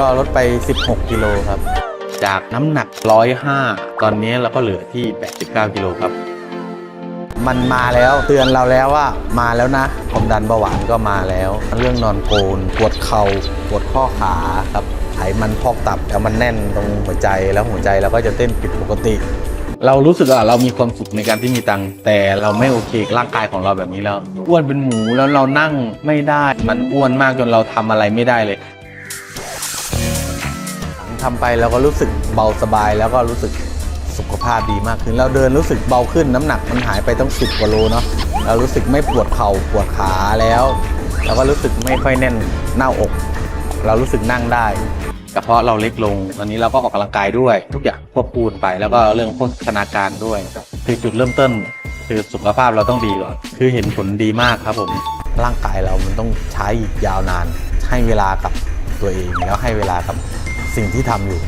ก็ลดไป 16 กิโลครับ จากน้ำหนัก 105 ตอนนี้เราก็เหลือที่ 89 กิโลครับ มันมาแล้วเตือนเราแล้วว่ามาแล้วนะความดันเบาหวานก็มาแล้ว เรื่องนอนโกนปวดเข่าปวดข้อขาครับไขมันพอกตับแล้วมันแน่นตรงหัวใจแล้วหัวใจเราก็จะเต้นผิดปกติเรารู้สึกว่าเรามีความสุขในการที่มีตังค์แต่เราไม่โอเคกับร่างกายของเราแบบนี้แล้วอ้วนเป็นหมูแล้วเรานั่งไม่ได้ มันอ้วนมากจนเราทำอะไรไม่ได้เลย ทำไปเราก็รู้สึกเบาสบายแล้วก็รู้สึกสุขภาพดีมากขึ้นเราเดินรู้สึกเบาขึ้นน้ำหนักมันหายไปต้องสิบกว่าโลเนาะเรารู้สึกไม่ปวดเข่าปวดขาแล้วเราก็รู้สึกไม่ค่อยแน่นหน้าอก เรารู้สึกนั่งได้กระเพาะเราเล็กลง ตอนนี้เราก็ออกกำลังกายด้วย ทุกอย่างควบคู่กันไป แล้วก็เรื่องโภชนาการด้วย คือจุดเริ่มต้นคือสุขภาพเราต้องดีก่อน คือเห็นผลดีมากครับผม ร่างกายเรามันต้องใช้ยาวนาน ให้เวลากับตัวเอง แล้วให้เวลากับ สิ่งที่ทำอยู่